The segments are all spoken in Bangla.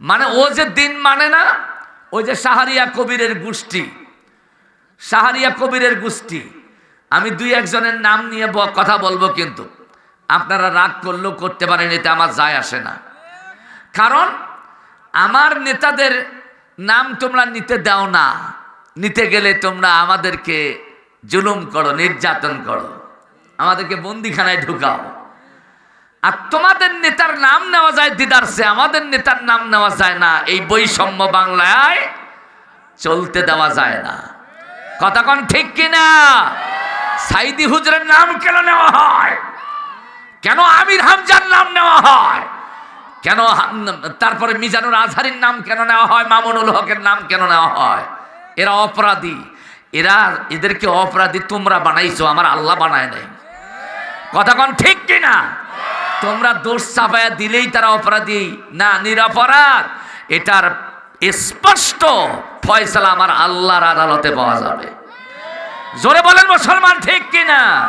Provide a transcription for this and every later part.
মানে ও যে দিন মানে না, ওই যে সাহারিয়া কবিরের গোষ্ঠী। সাহারিয়া কবিরের গোষ্ঠী। আমি দুই একজনের নাম নিয়ে কথা বলব কিন্তু। আপনারা রাগ করলেও করতে পারেন, এতে আমার যায় আসে না। কারণ আমার নেতাদের নাম তোমরা নিতে দাও না। নিতে গেলে তোমরা আমাদেরকে জুলুম করো, নির্যাতন করো। আমাদেরকে বন্দিখানায় ঢুকাও। আর তোমাদের নেতার নাম নেওয়া যায় দিদারসে আমাদের নেতার নাম নেওয়া যায় না। এই বৈষম্য বাংলায় চলতে দেওয়া যায় না। কথা কোন ঠিক কিনা? সাইদি হুজুরের নাম কেন নেওয়া হয়? কেন আমির হামজার নাম নেওয়া হয়? কেন তারপরে মিজানুর আজহারির নাম কেন নেওয়া হয়? মামুনুল হকের নাম কেন নেওয়া হয়? এরা অপরাধী। এরা এদেরকে অপরাধী তোমরা বানাইছো, আমার আল্লাহ বানায় নাই। কথা কোন ঠিক কিনা? তোমরা দোষ চাপায়া দিলেই তারা অপরাধী। না, নিরপরাধ। এটার স্পষ্ট ফয়সালা আমার আল্লাহর আদালতে পাওয়া যাবে। জোরে বলেন, মুসলমান ঠিক কিনা?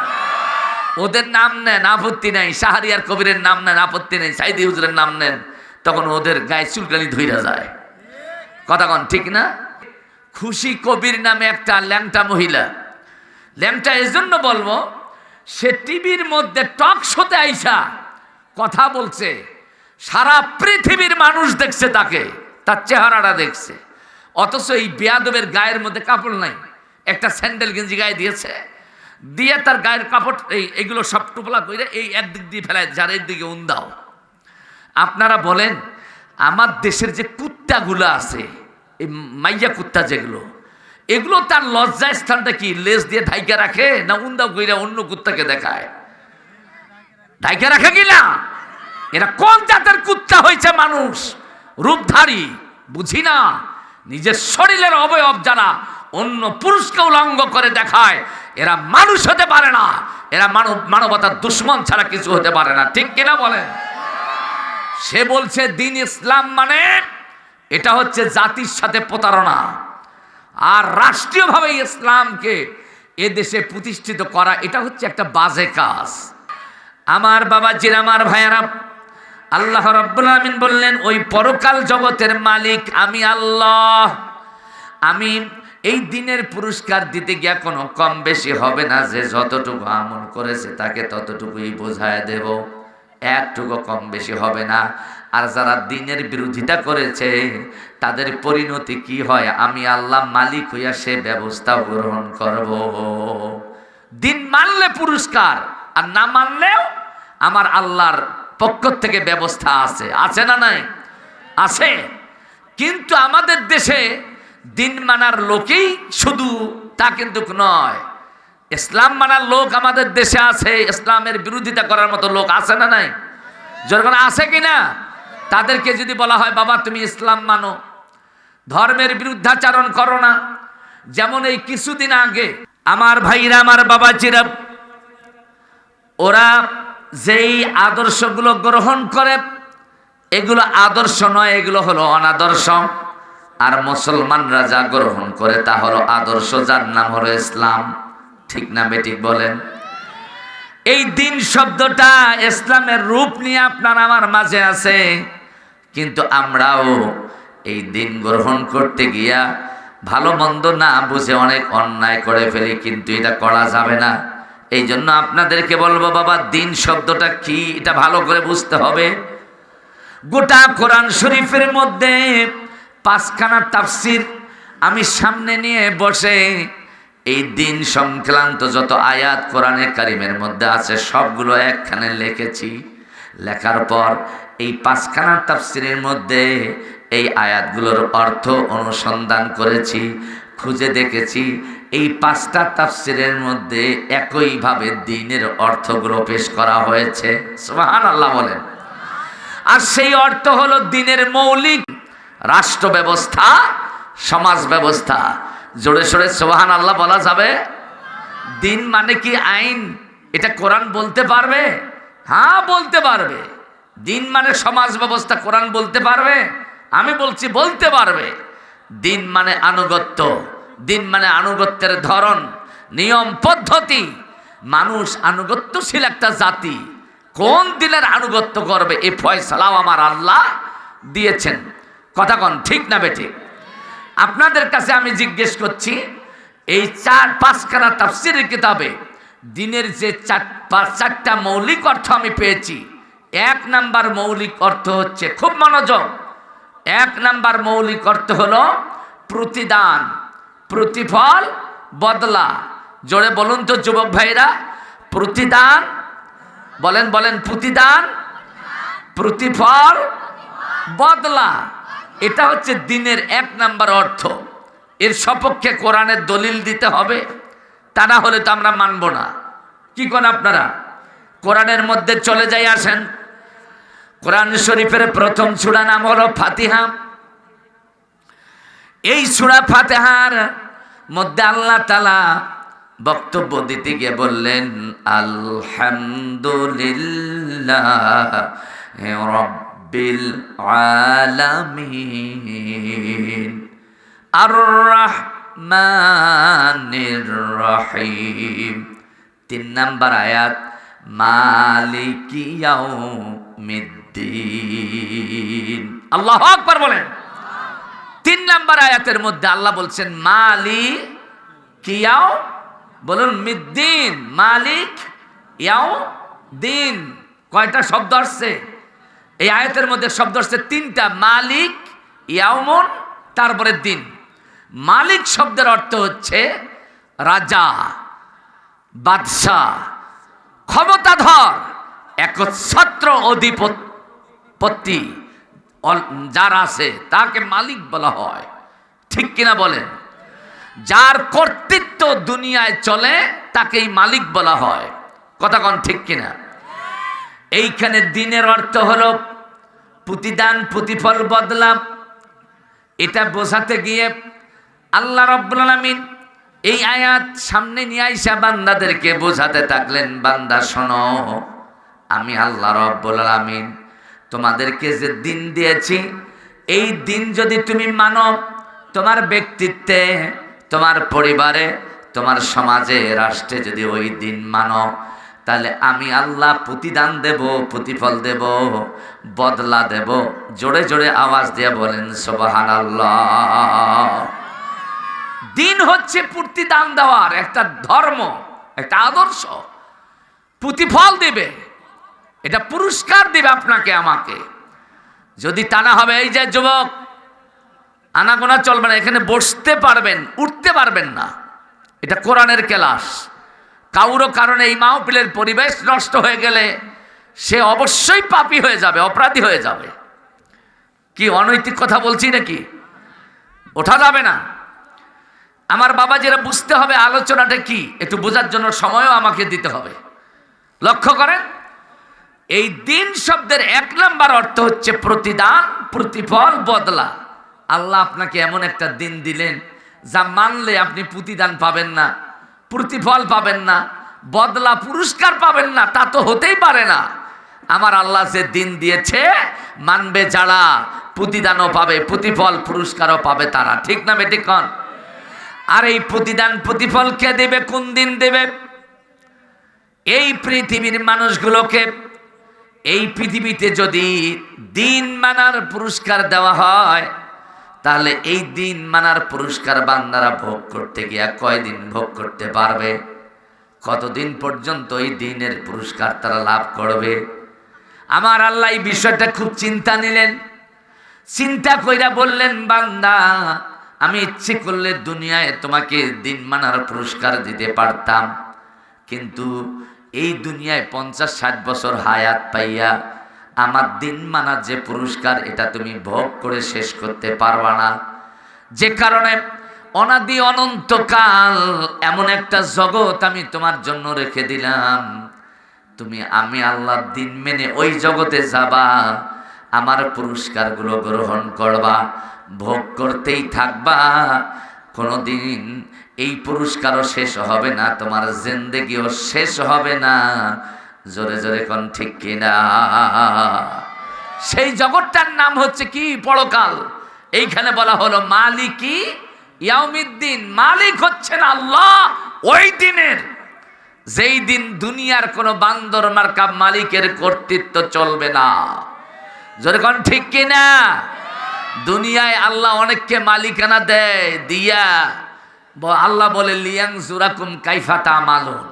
ওদের নাম নেন, আপত্তি নেই। শাহরিয়ার কবিরের নাম নেন, আপত্তি নেই। সাইদি হুজুরের নাম নেন, তখন ওদের গায়ে চুলকানি ধইরা যায়। কথা কন, ঠিক না? খুশি কবির নামে একটা ল্যাংটা মহিলা। ল্যাংটা এজন্য বলব, সে টিভির মধ্যে টক শোতে আইসা কথা বলছে। সারা পৃথিবীর মানুষ দেখছে তাকে, তার চেহারাটা দেখছে। অথচ এই বেয়াদবের গায়ের মধ্যে কাপড় নাই। একটা স্যান্ডেল গেঞ্জি গায়ে দিয়েছে। দিয়ে তার গায়ের কাপড়, এই, এগুলো সব টুপলা করে এই একদিক দিয়ে ফেলায়, যার দিকে উন্দাও। আপনারা বলেন, আমার দেশের যে কুত্তাগুলো আছে, এই মাইয়া কুত্তা যেগুলো, এগুলো তার লজ্জা স্থানটা কি, লেজ দিয়ে ঢাইকা রাখে না উন্দাও কইরা অন্য কুত্তাকে দেখায়? ঢাইকা রাখে না এরা কোন জাতের কুত্তা হয়েছে মানুষ? রূপধারী, বুঝি না? নিজের শরীরের অবয়ব যারা অন্য পুরুষকে উলঙ্গ করে দেখায়, এরা মানুষ হতে পারে না। এরা মানব, মানবতার দুশ্মন ছাড়া কিছু হতে পারে না। ঠিক কিনা বলেন? সে বলছে, দিন ইসলাম মানে এটা হচ্ছে জাতির সাথে প্রতারণা। আর রাষ্ট্রীয়ভাবে ইসলামকে এ দেশে প্রতিষ্ঠিত করা, এটা হচ্ছে একটা বাজে কাজ। আমার বাবা আমার ভাইয়ারা, আল্লাহ রব্বুল বললেন, ওই পরকাল জগতের মালিক আমি আল্লাহ। আমি এই দিনের পুরস্কার দিতে গিয়া কোনো কম বেশি হবে না, যে যতটুকু আমল করেছে তাকে ততটুকুই বোঝায় দেব। একটুকু কম বেশি হবে না। আর যারা দিনের বিরোধিতা করেছে, তাদের পরিণতি কি হয়? আমি আল্লাহ মালিক হইয়া সে ব্যবস্থা গ্রহণ করব। দিন মানলে পুরস্কার, আর না মানলেও আমার আল্লাহর পক্ষ থেকে ব্যবস্থা আছে। আছে না নাই? আছে। কিন্তু আমাদের দেশে দিন মানার লোকেই শুধু তা কিন্তু নয়। ইসলাম মানার লোক আমাদের দেশে আছে, ইসলামের বিরোধিতা করার মতো লোক আছে না নাই? যখন আছে কি না? তাদেরকে যদি বলা হয়, বাবা, তুমি ইসলাম মানো, ধর্মের বিরুদ্ধাচারণ করো না। যেমন এই কিছুদিন আগে আমার ভাইরা, আমার বাবাজিরা ওরা যেই আদর্শগুলো গ্রহণ করে, এগুলো আদর্শ নয়, এগুলো হলো অনাদর্শ। আর মুসলমানরা যা গ্রহণ করে তা হলো আদর্শ, যার নাম হলো ইসলাম। ঠিক না বেঠিক বলেন? এই দিন শব্দটা ইসলামের রূপ নিয়ে আপনার আমার মাঝে আছে। কিন্তু আমরাও এই দিন গ্রহণ করতে গিয়া ভালো মন্দ না বুঝে অনেক অন্যায় করে ফেলি, কিন্তু এটা করা যাবে না। এই জন্য আপনাদেরকে বলব, বাবা, দিন শব্দটা কি? এটা ভালো করে বুঝতে হবে। গোটা কোরআন শরীফের মধ্যে পাঁচখানা তাফসির আমি সামনে নিয়ে বসে এই দিন সংক্রান্ত যত আয়াত কোরআনে কারিমের মধ্যে আছে, সবগুলো একখানে লিখেছি। লেখার পর এই পাঁচখানা তাফসিরের মধ্যে এই আয়াতগুলোর অর্থ অনুসন্ধান করেছি। খুঁজে দেখেছি, এই পাঁচটা তাফসিরের মধ্যে একইভাবে দিনের অর্থগুলো পেশ করা হয়েছে। সুবহান আল্লাহ বলেন। আর সেই অর্থ হলো দিনের মৌলিক রাষ্ট্র ব্যবস্থা, সমাজ ব্যবস্থা। জোরে সোরে সোহান আল্লাহ বলা যাবে? দিন মানে কি আইন? এটা কোরআন বলতে পারবে? হ্যাঁ বলতে পারবে। দিন মানে সমাজ ব্যবস্থা কোরআন বলতে পারবে? আমি বলছি বলতে পারবে। দিন মানে আনুগত্য, দিন মানে আনুগত্যের ধরন, নিয়ম, পদ্ধতি। মানুষ আনুগত্যশীল একটা জাতি। কোন দিনের আনুগত্য করবে এ ফয়সালাও আমার আল্লাহ দিয়েছেন। কথা কন, ঠিক না বেঠে? আপনাদের কাছে আমি জিজ্ঞেস করছি, এই চার পাঁচখানা তাফসিরের কিতাবে দিনের যে চার পাঁচ চারটা মৌলিক অর্থ আমি পেয়েছি, এক নাম্বার মৌলিক অর্থ হচ্ছে খুব মনোযোগ এক নাম্বার মৌলিক অর্থ হলো প্রতিদান, প্রতিফল, বদলা। জোরে বলুন তো যুবক ভাইরা, প্রতিদান, বলেন বলেন, প্রতিদান, প্রতিফল, বদলা। এটা হচ্ছে দিনের এক নাম্বার অর্থ। এর সপক্ষে কোরআনের দলিল দিতে হবে, তা না হলে তো আমরা মানব না। কি কোন আপনারা? কোরআনের মধ্যে চলে যাই, আসেন। কোরআন শরীফের প্রথম সুরা নাম হলো ফাতিহা। এই সুরা ফাতেহার মধ্যে আল্লাহ তালা বক্তব্য দিতে গিয়ে বললেন, আলহামদুলিল্লাহ রব্বিল আলামিন। আর রহিম। তিন নাম্বার আয়াত মালিকিয়াউমিদ্দিন আল্লাহ আকবার বলেন। তিন নাম্বার আয়াতের মধ্যে আল্লাহ বলছেন, মালি কিয়াও বলুন, মিদ্দিন। মালিক ইয়াও দিন কয়টা শব্দ আসছে? এই আয়াতের মধ্যে শব্দ আসছে তিনটা, মালিক ইয়াউমন, তারপরে দিন। মালিক শব্দের অর্থ হচ্ছে রাজা, বাদশাহ, ক্ষমতাধর। একচ্ছত্র অধিপতি যার আছে, তাকে মালিক বলা হয়। ঠিক কিনা বলেন? যার কর্তৃত্ব দুনিয়ায় চলে, তাকেই মালিক বলা হয়। কথা কন ঠিক কিনা? এইখানে দিনের অর্থ হলো প্রতিদান, প্রতিফল বদলাম। এটা বোঝাতে গিয়ে আল্লাহ রব্বুল এই আয়াত সামনে নিয়ে আইসা বান্দাদেরকে বোঝাতে থাকলেন, বান্দা শোনো। আমি আল্লাহ রব্বুল আলামিন তোমাদেরকে যে দিন দিয়েছি, এই দিন যদি তুমি মানো, তোমার ব্যক্তিত্বে, তোমার পরিবারে, তোমার সমাজে, রাষ্ট্রে যদি ওই দিন মানো, তাহলে আমি আল্লাহ প্রতিদান দেব, প্রতিফল দেব, বদলা দেব, জোরে জোরে আওয়াজ দিয়ে বলেন সোবাহান আল্লাহ দিন হচ্ছে প্রতিদান দেওয়ার একটা ধর্ম, একটা আদর্শ। প্রতিফল দেবে। এটা পুরস্কার দেবে আপনাকে, আমাকে। যদি তা না হবে, এই যে যুবক, আনাগোনা চলবে না, এখানে বসতে পারবেন, উঠতে পারবেন না। এটা কোরআনের ক্লাস। কাউরো কারণে এই মাহফিলের পরিবেশ নষ্ট হয়ে গেলে সে অবশ্যই পাপি হয়ে যাবে, অপরাধী হয়ে যাবে। কি অনৈতিক কথা বলছি নাকি? ওঠা যাবে না। আমার বাবা যেটা বুঝতে হবে আলোচনাটা কি, একটু বোঝার জন্য সময়ও আমাকে দিতে হবে। লক্ষ্য করেন এই দিন শব্দের এক নম্বর অর্থ হচ্ছে প্রতিদান, প্রতিফল, বদলা। আল্লাহ আপনাকে এমন একটা দিন দিলেন যা মানলে আপনি প্রতিদান পাবেন না, প্রতিফল পাবেন না, বদলা, পুরস্কার পাবেন না, তা তো হতেই পারে না। আমার আল্লাহ যে দিন দিয়েছে, মানবে যারা, প্রতিদানও পাবে, প্রতিফল, পুরস্কারও পাবে তারা। ঠিক না বেটি কন? আর এই প্রতিদান, প্রতিফল কে দেবে, কোন দিন দেবে? এই পৃথিবীর মানুষগুলোকে এই পৃথিবীতে যদি দিন মানার পুরস্কার দেওয়া হয়, তাহলে এই দিন মানার পুরস্কার বান্দারা ভোগ করতে গিয়া কয়দিন ভোগ করতে পারবে? কতদিন পর্যন্ত এই দিনের পুরস্কার তারা লাভ করবে? আমার আল্লাহ এই বিষয়টা খুব চিন্তা নিলেন। চিন্তা কইরা বললেন, বান্দা, আমি ইচ্ছে করলে দুনিয়ায় তোমাকে দিন মানার পুরস্কার দিতে পারতাম। কিন্তু এই দুনিয়ায় পঞ্চাশ, ষাট বছর হায়াত পাইয়া আমার দিন মানার যে পুরস্কার, এটা তুমি ভোগ করে শেষ করতে পারবা না। যে কারণে অনাদি অনন্তকাল এমন একটা জগৎ আমি তোমার জন্য রেখে দিলাম। তুমি, আমি আল্লাহর দিন মেনে ওই জগতে যাবা, আমার পুরস্কারগুলো গ্রহণ করবা, ভোগ করতেই থাকবা। কোনোদিন এই পুরস্কারও শেষ হবে না, তোমার জিন্দেগিও শেষ হবে না। জোরে জোরে কোন, ঠিক কিনা? সেই জগৎটার নাম হচ্ছে কি? পরকাল। এইখানে বলা হলো মালিকি ইয়াউমিদ্দিন। মালিক হচ্ছেন আল্লাহ ওই দিনের। যেই দিন দুনিয়ার কোনো বান্দর মার্কা মালিকের কর্তৃত্ব চলবে না। জোরে কোন, ঠিক কিনা? দুনিয়ায় আল্লাহ অনেককে মালিকানা দেয়, দিয়া। আল্লাহ বলে, লিয়াং জুরাকুম কাইফাতা মালুন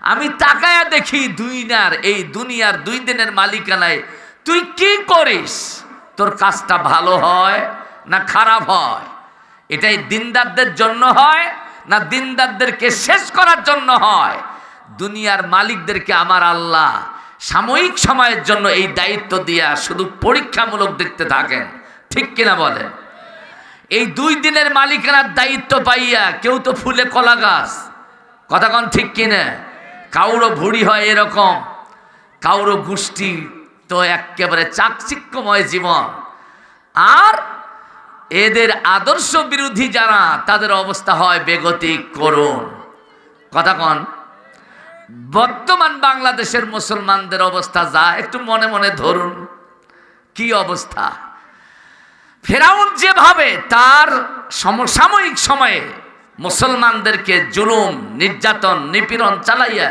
আমি তাকায়া দেখি দুইনার এই দুনিয়ার দুই দিনের মালিকানায়, তুই কি করিস? তোর কাজটা ভালো হয় না খারাপ হয়? এটাই দিনদারদের জন্য হয় না দিনদারদেরকে শেষ করার জন্য হয়? দুনিয়ার মালিকদেরকে আমার আল্লাহ সাময়িক সময়ের জন্য এই দায়িত্ব দিয়া শুধু পরীক্ষামূলক দেখতে থাকেন। ঠিক কিনা বলেন? এই দুই দিনের মালিকানার দায়িত্ব পাইয়া কেউ তো ফুলে কলা গাছ। কথা কন ঠিক কিনা? কাউরো ভুড়ি হয় এরকম, কাউরো গোষ্ঠী তো একেবারে চাকচিক্যময় জীবন। আর এদের আদর্শ বিরোধী যারা, তাদের অবস্থা হয় বেগতিক করুন কথা কন, বর্তমান বাংলাদেশের মুসলমানদের অবস্থা যা, একটু মনে মনে ধরুন, কি অবস্থা? ফেরাউন যেভাবে তার সমসাময়িক সময়ে মুসলমানদেরকে জুলুম, নির্যাতন, নিপীড়ন চালাইয়া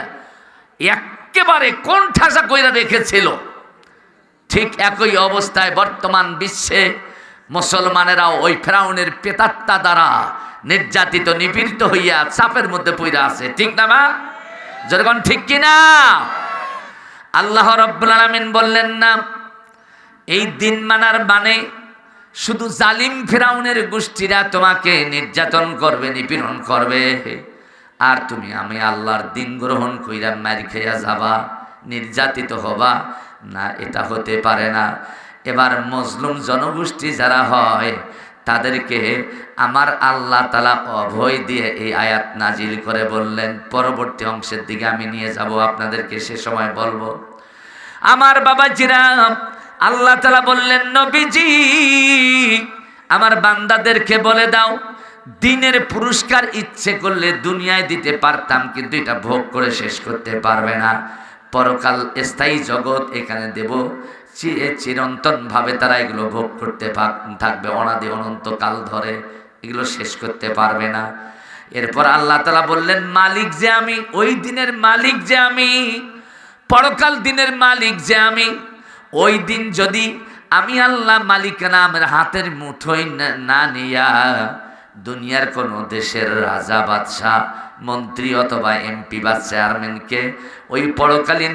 একেবারে কোন ঠাসা কইরা রেখেছিল, ঠিক একই অবস্থায় বর্তমান বিশ্বে মুসলমানেরাও ওই ফেরাউনের পেতাত্তা দ্বারা নির্যাতিত, নিপীড়িত হইয়া চাপের মধ্যে পইরা আছে। ঠিক না, মা? যেরকম ঠিক কিনা? আল্লাহ রব্বুল আলামিন বললেন না, এই দিন মানার মানে শুধু জালিম ফেরাউনের গোষ্ঠীরা তোমাকে নির্যাতন করবে, নিপীড়ন করবে। আর তুমি, আমি আল্লাহর দিন গ্রহণ কইরা মারি খেয়া যাবা, নির্যাতিত হবা। না, এটা হতে পারে না। এবার মজলুম জনগোষ্ঠী যারা হয়, তাদেরকে আমার আল্লাহ তালা অভয় দিয়ে এই আয়াত নাজিল করে বললেন। পরবর্তী অংশের দিকে আমি নিয়ে যাব, আপনাদেরকে সে সময় বলব। আমার বাবা জিরাম আল্লাহ তালা বললেন, নবীজি, আমার বান্দাদেরকে বলে দাও, দিনের পুরস্কার ইচ্ছে করলে দুনিয়ায় দিতে পারতাম, কিন্তু এটা ভোগ করে শেষ করতে পারবে না। পরকাল স্থায়ী জগৎ এখানে দেব। চিরন্তনভাবে তারা এগুলো ভোগ করতে থাকবে। অনাদি অনন্তকাল ধরে এগুলো শেষ করতে পারবে না। এরপর আল্লাহ তালা বললেন, মালিক যে আমি, ওই দিনের মালিক যে আমি, পরকাল দিনের মালিক যে আমি ওই দিন যদি আমি আল্লাহ মালিকানা আমার হাতের মুঠোয় না- নিয়া দুনিয়ার কোনো দেশের রাজা, বাদশাহ, মন্ত্রী অথবা এমপি বা চেয়ারম্যানকে ওই পরকালীন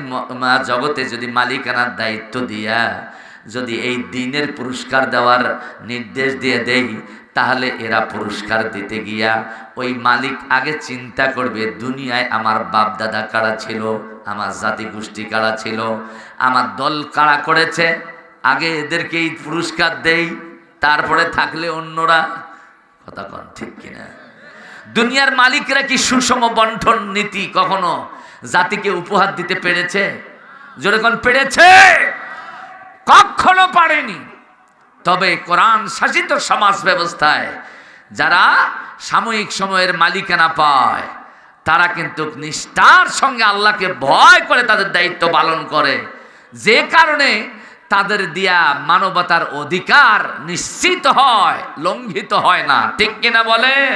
জগতে যদি মালিকানার দায়িত্ব দিয়া যদি এই দিনের পুরস্কার দেওয়ার নির্দেশ দিয়ে দেই, তাহলে এরা পুরস্কার দিতে গিয়া ওই মালিক আগে চিন্তা করবে, দুনিয়ায় আমার বাপ দাদা কারা ছিল, আমার জাতি গোষ্ঠী কারা ছিল, আমার দল কারা করেছে, আগে এদেরকে এই পুরস্কার দেই, তারপরে থাকলে অন্যরা। কথা কন, ঠিক কিনা? দুনিয়ার মালিকরা কি সুষম বন্টন নীতি কখনো জাতিকে উপহার দিতে পেরেছে? যেরকম পেরেছে! কখনো পারেনি। তবে কোরআন শাসিত সমাজ ব্যবস্থায় যারা সাময়িক সময়ের মালিকানা পায়, তারা কিন্তু নিষ্ঠার সঙ্গে আল্লাহকে ভয় করে তাদের দায়িত্ব পালন করে। যে কারণে তাদের দিয়া মানবতার অধিকার নিশ্চিত হয়, লঙ্ঘিত হয় না। ঠিক কিনা বলেন?